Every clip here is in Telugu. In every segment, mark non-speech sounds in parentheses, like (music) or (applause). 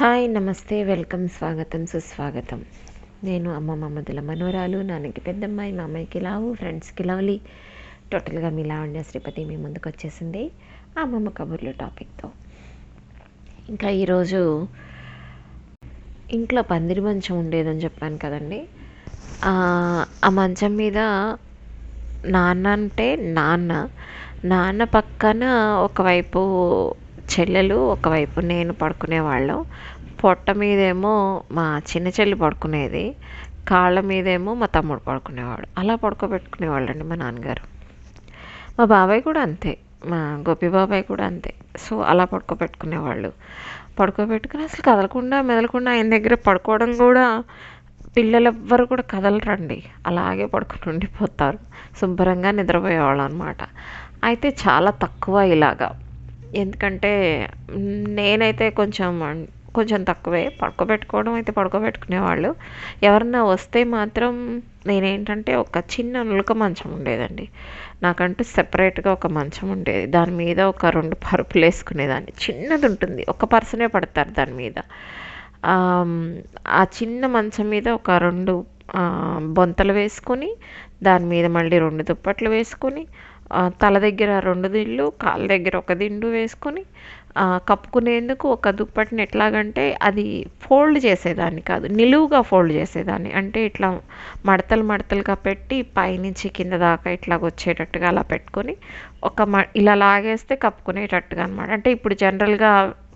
హాయ్ నమస్తే వెల్కమ్ స్వాగతం సుస్వాగతం. నేను అమ్మ మమ్మదుల మనోరాలు నాన్నకి పెద్దమ్మాయి మా అమ్మాయికి లావు ఫ్రెండ్స్కి లవ్లీ టోటల్గా మీ లావణ్య శ్రీపతి మీ ముందుకు వచ్చేసింది. ఆ అమ్మమ్మ కబుర్లు టాపిక్తో. ఇంకా ఈరోజు ఇంట్లో పందిరి మంచం ఉండేదని చెప్పాను కదండి. ఆ ఆ మంచం మీద నాన్న అంటే నాన్న. నాన్న పక్కన ఒకవైపు చెల్లెలు ఒకవైపు నేను పడుకునేవాళ్ళం. పొట్ట మీదేమో మా చిన్న చెల్లి పడుకునేది. కాళ్ళ మీదేమో మా తమ్ముడు పడుకునేవాడు. అలా పడుకోబెట్టుకునేవాళ్ళండి మా నాన్నగారు. మా బాబాయ్ కూడా అంతే. మా గోపి బాబాయ్ కూడా అంతే. సో అలా పడుకోబెట్టుకునేవాళ్ళు. పడుకోబెట్టుకుని అసలు కదలకుండా మెదలకుండా ఆయన దగ్గర పడుకోవడం కూడా పిల్లలు ఎవ్వరు కూడా కదలరండి. అలాగే పడుకుని ఉండిపోతారు. శుభ్రంగా నిద్రపోయేవాళ్ళు అనమాట అయితే చాలా తక్కువ ఇలాగా. ఎందుకంటే నేనైతే కొంచెం కొంచెం తక్కువే. పడుకోబెట్టుకోవడం అయితే పడుకోబెట్టుకునేవాళ్ళు. ఎవరన్నా వస్తే మాత్రం నేనేంటంటే ఒక చిన్న నులక మంచం ఉండేదండి. నాకంటూ సెపరేట్గా ఒక మంచం ఉండేది. దాని మీద ఒక రెండు పరుపులు వేసుకునేదాన్ని. చిన్నది ఉంటుంది. ఒక పర్సనే పడతారు దాని మీద. ఆ చిన్న మంచం మీద ఒక రెండు బొంతలు వేసుకొని దాని మీద మళ్ళీ రెండు దుప్పట్లు వేసుకొని తల దగ్గర రెండు దిండ్లు కాళ్ళ దగ్గర ఒక దిండు వేసుకొని కప్పుకునేందుకు ఒక దుప్పటిని ఎట్లాగంటే అది ఫోల్డ్ చేసేదాన్ని కాదు నిలువుగా ఫోల్డ్ చేసేదాన్ని. అంటే ఇట్లా మడతలు మడతలుగా పెట్టి పైనుంచి కింద దాకా ఇట్లా వచ్చేటట్టుగా అలా పెట్టుకొని ఒక మ ఇలా లాగేస్తే కప్పుకునేటట్టుగా అనమాట అంటే ఇప్పుడు జనరల్గా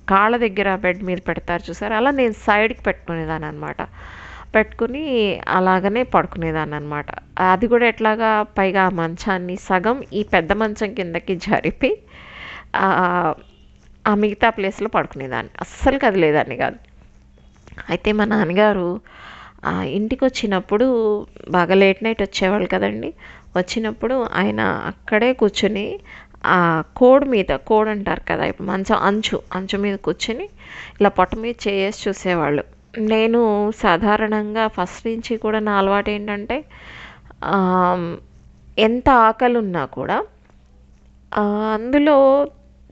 కాళ్ళ దగ్గర బెడ్ మీద పెడతారు చూసారు? అలా నేను సైడ్కి పెట్టుకునేదాన్ని అనమాట పెట్టుకుని అలాగనే పడుకునేదాన్ని అనమాట అది కూడా ఎట్లాగా పైగా ఆ మంచాన్ని సగం ఈ పెద్ద మంచం కిందకి జరిపి ఆ, మిగతా ప్లేస్లో పడుకునేదాన్ని. అస్సలు కదిలేదాన్ని కాదు. అయితే మా నాన్నగారు ఆ, ఇంటికి వచ్చినప్పుడు బాగా లేట్ నైట్ వచ్చేవాళ్ళు కదండి. వచ్చినప్పుడు ఆయన అక్కడే కూర్చొని ఆ కోడ్ మీద కోడ్ అంటారు కదా ఇప్పుడు మంచం అంచు అంచు మీద కూర్చొని ఇలా పొట్ట మీద చేసి చూసేవాళ్ళు. నేను సాధారణంగా ఫస్ట్ నుంచి కూడా నా అలవాటు ఏంటంటే ఎంత ఆకలి ఉన్నా కూడా అందులో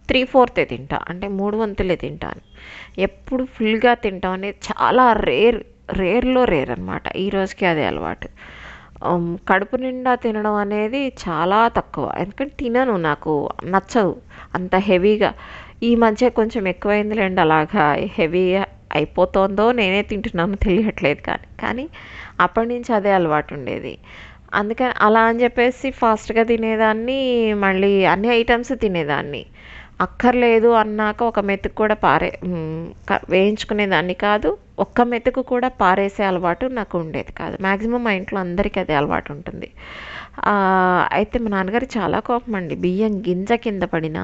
త్రీ ఫోర్తే తింటా. అంటే మూడు వంతులే తింటాను. ఎప్పుడు ఫుల్గా తింటాం అనేది చాలా రేర్ రేర్లో రేర్ అనమాట ఈ రోజుకి అదే అలవాటు. కడుపు నిండా తినడం అనేది చాలా తక్కువ. ఎందుకంటే తినను నాకు నచ్చదు అంత హెవీగా ఈ మధ్య కొంచెం ఎక్కువైందిలేండి అలాగా హెవీ అయిపోతుందో నేనే తింటున్నాను తెలియట్లేదు కానీ కానీ అప్పటి నుంచి అదే అలవాటు ఉండేది. అందుకని అలా అని చెప్పేసి ఫాస్ట్గా తినేదాన్ని మళ్ళీ అన్ని ఐటమ్స్ తినేదాన్ని. అక్కర్లేదు అన్నాక ఒక మెతుకు కూడా పారే వేయించుకునేదాన్ని కాదు ఒక్క మెతుకు కూడా పారేసే అలవాటు నాకు ఉండేది కాదు. మ్యాక్సిమం మా ఇంట్లో అందరికీ అదే అలవాటు ఉంటుంది. అయితే మా నాన్నగారు చాలా కోపం అండి. బియ్యం గింజ కింద పడినా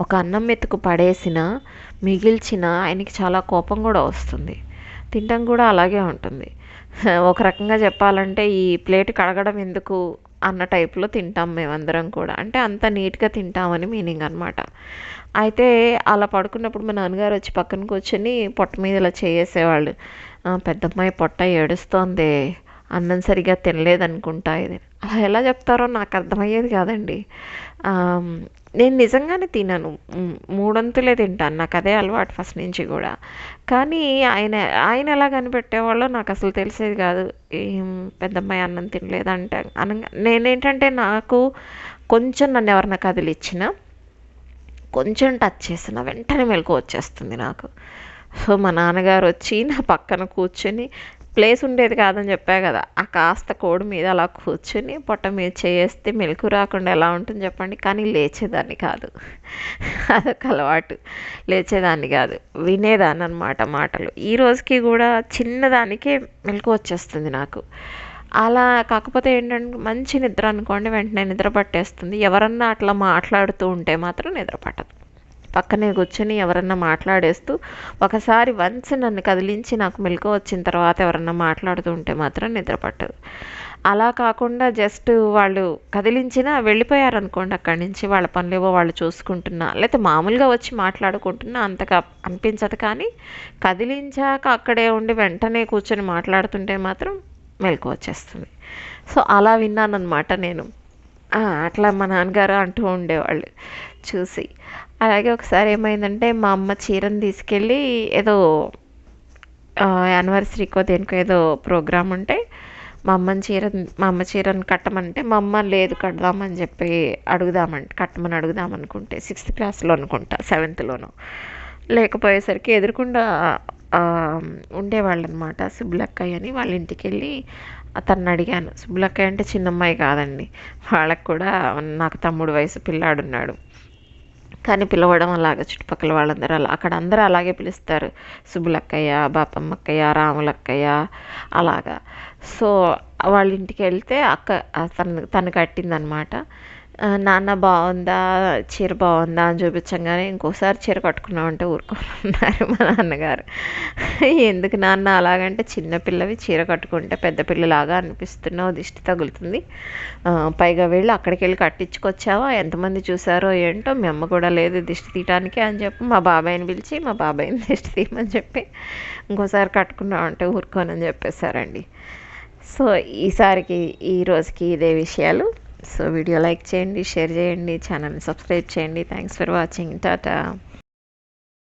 ఒక అన్నం మెతుకు పడేసిన మిగిల్చిన ఆయనకి చాలా కోపం కూడా వస్తుంది. తినడం కూడా అలాగే ఉంటుంది. (laughs) ఒక రకంగా చెప్పాలంటే ఈ ప్లేట్ కడగడం ఎందుకు అన్న టైప్లో తింటాం మేమందరం కూడా. అంటే అంత నీట్గా తింటామని మీనింగ్ అనమాట అయితే అలా పడుకున్నప్పుడు మా నాన్నగారు వచ్చి పక్కన కూర్చొని పొట్ట మీద ఇలా చేసేవాళ్ళు. పెద్దమ్మాయి పొట్ట ఏడుస్తోంది అన్నం సరిగా తినలేదనుకుంటా ఇది. అలా ఎలా చెప్తారో నాకు అర్థమయ్యేది కాదండి. నేను నిజంగానే తినను. మూడొంతులే తింటాను. నాకు అదే అలవాటు ఫస్ట్ నుంచి కూడా. కానీ ఆయన ఆయన ఎలా కనిపెట్టేవాళ్ళో నాకు అసలు తెలిసేది కాదు. ఏం పెద్దమ్మాయి అన్నం తినలేదంటే. అనగా నేనేంటంటే నాకు కొంచెం నన్ను ఎవరన్నా కదిలిచ్చిన కొంచెం టచ్ చేసిన వెంటనే మెలకు వచ్చేస్తుంది నాకు. సో మా నాన్నగారు వచ్చి నా పక్కన కూర్చొని ప్లేస్ ఉండేది కాదని చెప్పా కదా ఆ కాస్త కోడి మీద అలా కూర్చుని పొట్ట మీద చేస్తే మెలకు రాకుండా ఎలా ఉంటుంది చెప్పండి? కానీ లేచేదాన్ని కాదు. అదొక అలవాటు. లేచేదాన్ని కాదు. వినేదాన్ని అనమాట మాటలు. ఈ రోజుకి కూడా చిన్నదానికే మెలకు వచ్చేస్తుంది నాకు. అలా కాకపోతే ఏంటంటే మంచి నిద్ర అనుకోండి వెంటనే నిద్ర పట్టేస్తుంది. ఎవరన్నా అట్లా మాట్లాడుతూ ఉంటే మాత్రం నిద్ర పట్టదు. పక్కనే కూర్చొని ఎవరన్నా మాట్లాడేస్తూ ఒకసారి వన్స్ నన్ను కదిలించి నాకు మెలకు వచ్చిన తర్వాత ఎవరన్నా మాట్లాడుతూ ఉంటే మాత్రం నిద్ర పట్టదు. అలా కాకుండా జస్ట్ వాళ్ళు కదిలించినా వెళ్ళిపోయారనుకోండి అక్కడి నుంచి వాళ్ళ పనులేవో వాళ్ళు చూసుకుంటున్నా లేకపోతే మామూలుగా వచ్చి మాట్లాడుకుంటున్నా అంతగా అనిపించదు కానీ కదిలించాక అక్కడే ఉండి వెంటనే కూర్చొని మాట్లాడుతుంటే మాత్రం మెలకు వచ్చేస్తుంది. సో అలా విన్నానమాట నేను. అట్లా మా నాన్నగారు అంటూ ఉండేవాళ్ళు చూసి. అలాగే ఒకసారి ఏమైందంటే మా అమ్మ చీరను తీసుకెళ్ళి ఏదో యానివర్సరీకో దేనికో ఏదో ప్రోగ్రామ్ ఉంటే మా అమ్మని చీర మా అమ్మ చీరను కట్టమంటే మా అమ్మ లేదు కడదామని చెప్పి అడుగుదామంటే కట్టమని అడుగుదాం అనుకుంటే సిక్స్త్ క్లాస్లో అనుకుంటా సెవెంత్లోనో. లేకపోయేసరికి ఎదురుకుండా ఉండేవాళ్ళు అనమాట సుబ్బులక్కయ్య అని వాళ్ళ ఇంటికి వెళ్ళి అతన్ని అడిగాను సుబ్బులక్కయ్య అంటే చిన్నమ్మాయి కాదండి. వాళ్ళకు కూడా నాకు తమ్ముడు వయసు పిల్లాడున్నాడు. కానీ పిలవడం అలాగ చుట్టుపక్కల వాళ్ళందరూ అలా అక్కడ అందరూ అలాగే పిలుస్తారు. సుబ్బులక్కయ్య బాపమ్మక్కయ్య రాములక్కయ్య అలాగా. సో వాళ్ళ ఇంటికి వెళ్తే అక్క తను తను కట్టిందనమాట. నాన్న బాగుందా చీర బాగుందా అని చూపించంగానే ఇంకోసారి చీర కట్టుకున్నామంటే ఊరుకున్నారు మా నాన్నగారు. ఎందుకు నాన్న? అలాగంటే చిన్నపిల్లవి చీర కట్టుకుంటే పెద్ద పిల్లలాగా అనిపిస్తున్నావు దిష్టి తగులుతుంది. పైగా వెళ్ళి అక్కడికి వెళ్ళి కట్టించుకొచ్చావా? ఎంతమంది చూసారో ఏంటో? మీ అమ్మ కూడా లేదు దిష్టి తీయటానికి అని చెప్పి మా బాబాయ్ని పిలిచి మా బాబాయ్ని దిష్టి తీయమని చెప్పి ఇంకోసారి కట్టుకున్నామంటే ఊరుకోనని చెప్పేశారండి. సో ఈసారికి ఈ రోజుకి ఇదే విషయాలు. సో వీడియో లైక్ చేయండి షేర్ చేయండి ఛానల్ని సబ్స్క్రైబ్ చేయండి. Thanks for watching Tata